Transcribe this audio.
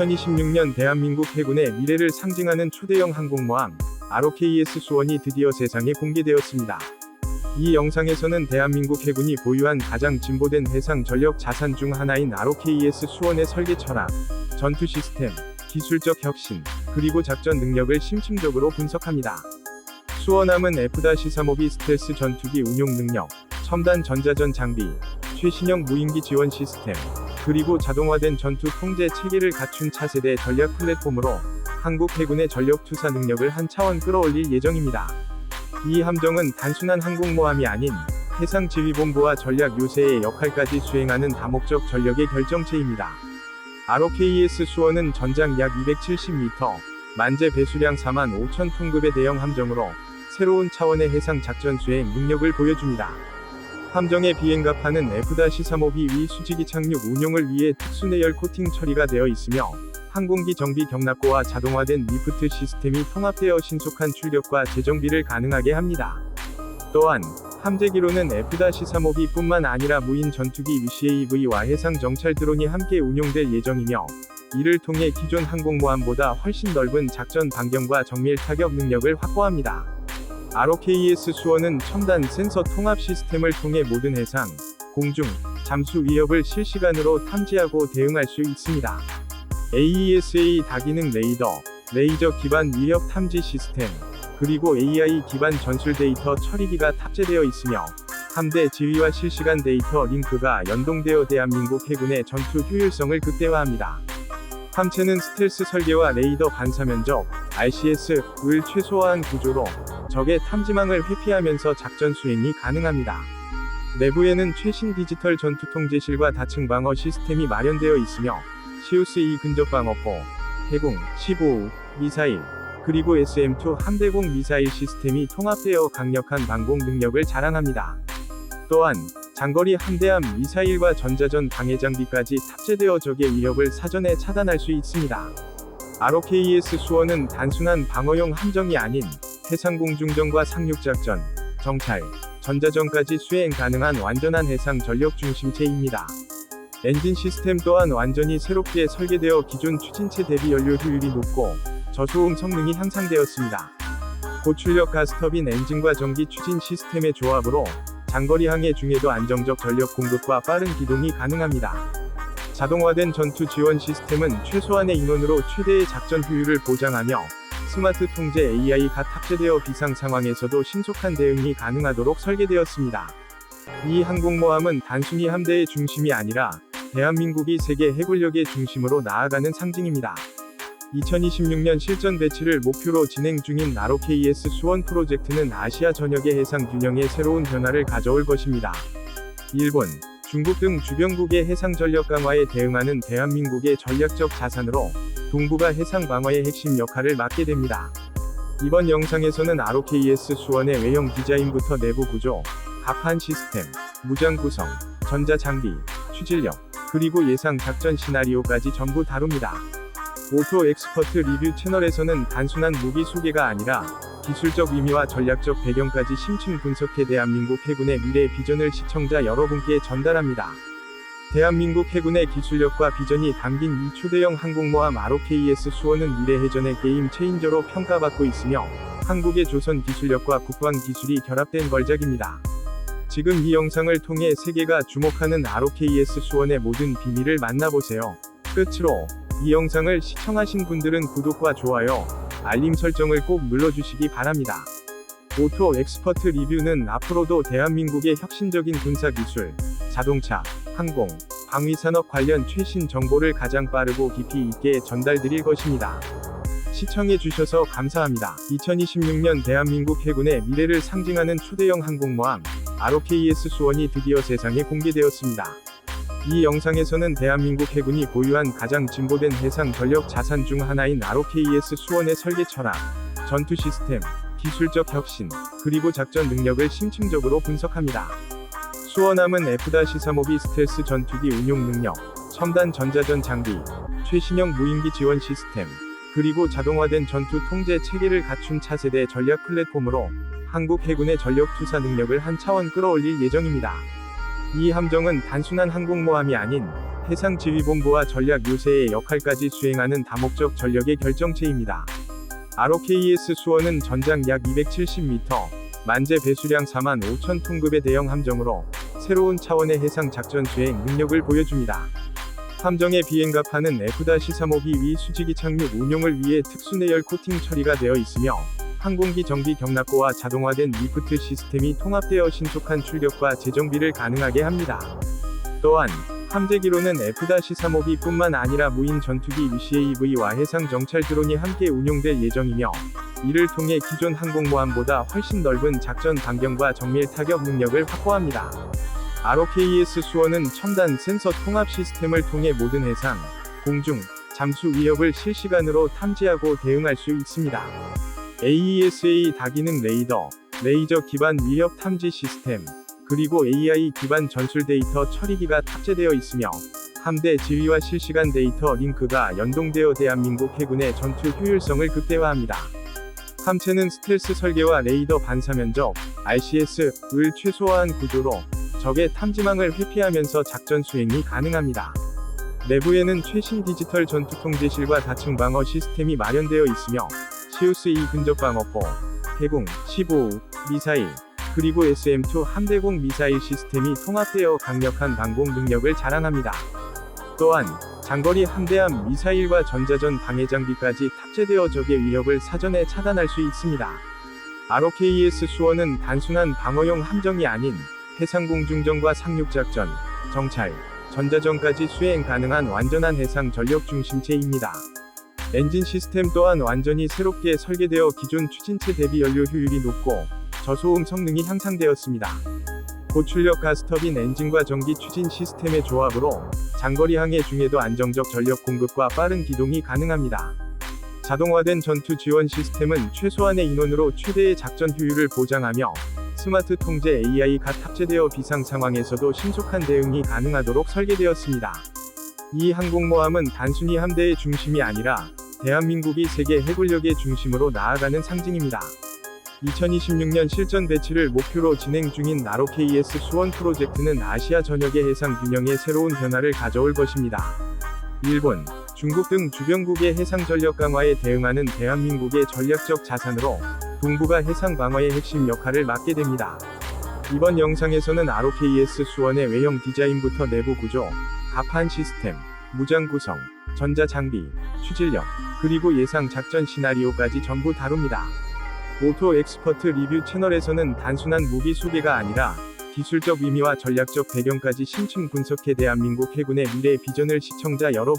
2026년 대한민국 해군의 미래를 상징하는 초대형 항공모함 ROKS 수원이 드디어 세상에 공개되었습니다. 이 영상에서는 대한민국 해군이 보유한 가장 진보된 해상 전력 자산 중 하나인 ROKS 수원의 설계 철학, 전투 시스템, 기술적 혁신, 그리고 작전 능력을 심층적으로 분석합니다. 수원함은 F-35B 스텔스 전투기 운용 능력, 첨단 전자전 장비, 최신형 무인기 지원 시스템, 그리고 자동화된 전투 통제 체계를 갖춘 차세대 전략 플랫폼으로 한국 해군의 전력 투사 능력을 한 차원 끌어올릴 예정입니다. 이 함정은 단순한 항공모함이 아닌 해상 지휘본부와 전략 요새의 역할까지 수행하는 다목적 전력의 결정체입니다. ROKS 수원은 전장 약 270m, 만재 배수량 4만 5천 톤급의 대형 함정으로 새로운 차원의 해상 작전 수행 능력을 보여줍니다. 함정의 비행갑하는 F-35B 위 수직이 착륙 운용을 위해 특수 내열 코팅 처리가 되어 있으며 항공기 정비 경납고와 자동화된 리프트 시스템이 통합되어 신속한 출격과 재정비를 가능하게 합니다. 또한 함재기로는 F-35B 뿐만 아니라 무인 전투기 UCAV와 해상 정찰 드론이 함께 운용될 예정이며 이를 통해 기존 항공모함보다 훨씬 넓은 작전 반경과 정밀 타격 능력을 확보합니다. ROKS 수원은 첨단 센서 통합 시스템을 통해 모든 해상, 공중, 잠수 위협을 실시간으로 탐지하고 대응할 수 있습니다. AESA 다기능 레이더, 레이저 기반 위협 탐지 시스템, 그리고 AI 기반 전술 데이터 처리기가 탑재되어 있으며 함대 지휘와 실시간 데이터 링크가 연동되어 대한민국 해군의 전투 효율성을 극대화합니다. 함체는 스텔스 설계와 레이더 반사 면적, RCS을 최소화한 구조로 적의 탐지망을 회피하면서 작전 수행이 가능합니다. 내부에는 최신 디지털 전투 통제실과 다층 방어 시스템이 마련되어 있으며 시우스-2 근접 방어포, 해공, 15, 미사일, 그리고 SM-2 함대공 미사일 시스템이 통합되어 강력한 방공 능력을 자랑합니다. 또한 장거리 함대함 미사일과 전자전 방해 장비까지 탑재되어 적의 위협을 사전에 차단할 수 있습니다. ROKS 수원은 단순한 방어용 함정이 아닌 해상 공중전과 상륙작전, 정찰, 전자전까지 수행 가능한 완전한 해상 전력 중심체입니다. 엔진 시스템 또한 완전히 새롭게 설계되어 기존 추진체 대비 연료 효율이 높고 저소음 성능이 향상되었습니다. 고출력 가스터빈 엔진과 전기 추진 시스템의 조합으로 장거리 항해 중에도 안정적 전력 공급과 빠른 기동이 가능합니다. 자동화된 전투 지원 시스템은 최소한의 인원으로 최대의 작전 효율을 보장하며 스마트 통제 AI가 탑재되어 비상 상황에서도 신속한 대응이 가능하도록 설계되었습니다. 이 항공모함은 단순히 함대의 중심이 아니라 대한민국이 세계 해군력의 중심으로 나아가는 상징입니다. 2026년 실전 배치를 목표로 진행 중인 ROKS 수원 프로젝트는 아시아 전역의 해상 균형에 새로운 변화를 가져올 것입니다. 일본, 중국 등 주변국의 해상 전력 강화에 대응하는 대한민국의 전략적 자산으로 동북아 해상 방어의 핵심 역할을 맡게 됩니다. 이번 영상에서는 ROKS 수원의 외형 디자인부터 내부 구조, 갑판 시스템, 무장 구성, 전자 장비, 추진력, 그리고 예상 작전 시나리오까지 전부 다룹니다. 오토 엑스퍼트 리뷰 채널에서는 단순한 무기 소개가 아니라 기술적 의미와 전략적 배경까지 심층 분석해 대한민국 해군의 미래 비전을 시청자 여러분께 전달합니다. 대한민국 해군의 기술력과 비전이 담긴 이 초대형 항공모함 ROKS 수원은 미래 해전의 게임 체인저로 평가받고 있으며 한국의 조선 기술력과 국방 기술이 결합된 걸작입니다. 지금 이 영상을 통해 세계가 주목하는 ROKS 수원의 모든 비밀을 만나보세요. 끝으로 이 영상을 시청하신 분들은 구독과 좋아요, 알림 설정을 꼭 눌러주시기 바랍니다. 오토 엑스퍼트 리뷰는 앞으로도 대한민국의 혁신적인 군사 기술, 자동차, 항공, 방위산업 관련 최신 정보를 가장 빠르고 깊이 있게 전달드릴 것입니다. 시청해주셔서 감사합니다. 2026년 대한민국 해군의 미래를 상징하는 초대형 항공모함, ROKS 수원이 드디어 세상에 공개되었습니다. 이 영상에서는 대한민국 해군이 보유한 가장 진보된 해상 전력 자산 중 하나인 ROKS 수원의 설계 철학, 전투 시스템, 기술적 혁신, 그리고 작전 능력을 심층적으로 분석합니다. 수원함은 F-35B 스텔스 전투기 운용 능력, 첨단 전자전 장비, 최신형 무인기 지원 시스템, 그리고 자동화된 전투 통제 체계를 갖춘 차세대 전략 플랫폼으로 한국 해군의 전력 투사 능력을 한 차원 끌어올릴 예정입니다. 이 함정은 단순한 항공모함이 아닌 해상 지휘본부와 전략 요새의 역할까지 수행하는 다목적 전력의 결정체입니다. ROKES 수원은 전장 약 270m, 만재 배수량 4만 5천 톤급의 대형 함정으로 새로운 차원의 해상 작전 수행 능력을 보여줍니다. 함정의 비행갑하는 F-352 위 수직이 착륙 운용을 위해 특수 내열 코팅 처리가 되어 있으며 항공기 정비 경납고와 자동화된 리프트 시스템이 통합되어 신속한 출격과 재정비를 가능하게 합니다. 또한 함재기로는 F-352 뿐만 아니라 무인 전투기 UCAV와 해상 정찰 드론이 함께 운용될 예정이며 이를 통해 기존 항공모함보다 훨씬 넓은 작전 반경과 정밀 타격 능력을 확보합니다. ROKES 수원은 첨단 센서 통합 시스템을 통해 모든 해상, 공중, 잠수 위협을 실시간으로 탐지하고 대응할 수 있습니다. AESA 다기능 레이더, 레이저 기반 위협 탐지 시스템, 그리고 AI 기반 전술 데이터 처리기가 탑재되어 있으며 함대 지휘와 실시간 데이터 링크가 연동되어 대한민국 해군의 전투 효율성을 극대화합니다. 함체는 스텔스 설계와 레이더 반사 면적, RCS을 최소화한 구조로 적의 탐지망을 회피하면서 작전 수행이 가능합니다. 내부에는 최신 디지털 전투 통제실과 다층 방어 시스템이 마련되어 있으며 시우스-2 근접 방어포, 해공, 15 미사일, 그리고 SM2 함대공 미사일 시스템이 통합되어 강력한 방공 능력을 자랑합니다. 또한 장거리 함대함 미사일과 전자전 방해 장비까지 탑재되어 적의 위협을 사전에 차단할 수 있습니다. ROKES 수원은 단순한 방어용 함정이 아닌 해상공중전과 상륙작전, 정찰, 전자전까지 수행 가능한 완전한 해상 전력 중심체입니다. 엔진 시스템 또한 완전히 새롭게 설계되어 기존 추진체 대비 연료 효율이 높고 저소음 성능이 향상되었습니다. 고출력 가스터빈 엔진과 전기 추진 시스템의 조합으로 장거리 항해 중에도 안정적 전력 공급과 빠른 기동이 가능합니다. 자동화된 전투 지원 시스템은 최소한의 인원으로 최대의 작전 효율을 보장하며 스마트 통제 AI가 탑재되어 비상 상황에서도 신속한 대응이 가능하도록 설계되었습니다. 이 항공모함은 단순히 함대의 중심이 아니라 대한민국이 세계 해군력의 중심으로 나아가는 상징입니다. 2026년 실전 배치를 목표로 진행 중인 ROKES 수원 프로젝트는 아시아 전역의 해상 균형에 새로운 변화를 가져올 것입니다. 일본, 중국 등 주변국의 해상 전력 강화에 대응하는 대한민국의 전략적 자산으로 동부가 해상 방어의 핵심 역할을 맡게 됩니다. 이번 영상에서는 ROKES 수원의 외형 디자인부터 내부 구조, 갑판 시스템, 무장 구성, 전자 장비, 추진력, 그리고 예상 작전 시나리오까지 전부 다룹니다. 오토 엑스퍼트 리뷰 채널에서는 단순한 무기 소개가 아니라 기술적 의미와 전략적 배경까지 심층 분석해 대한민국 해군의 미래 비전을 시청자 여러분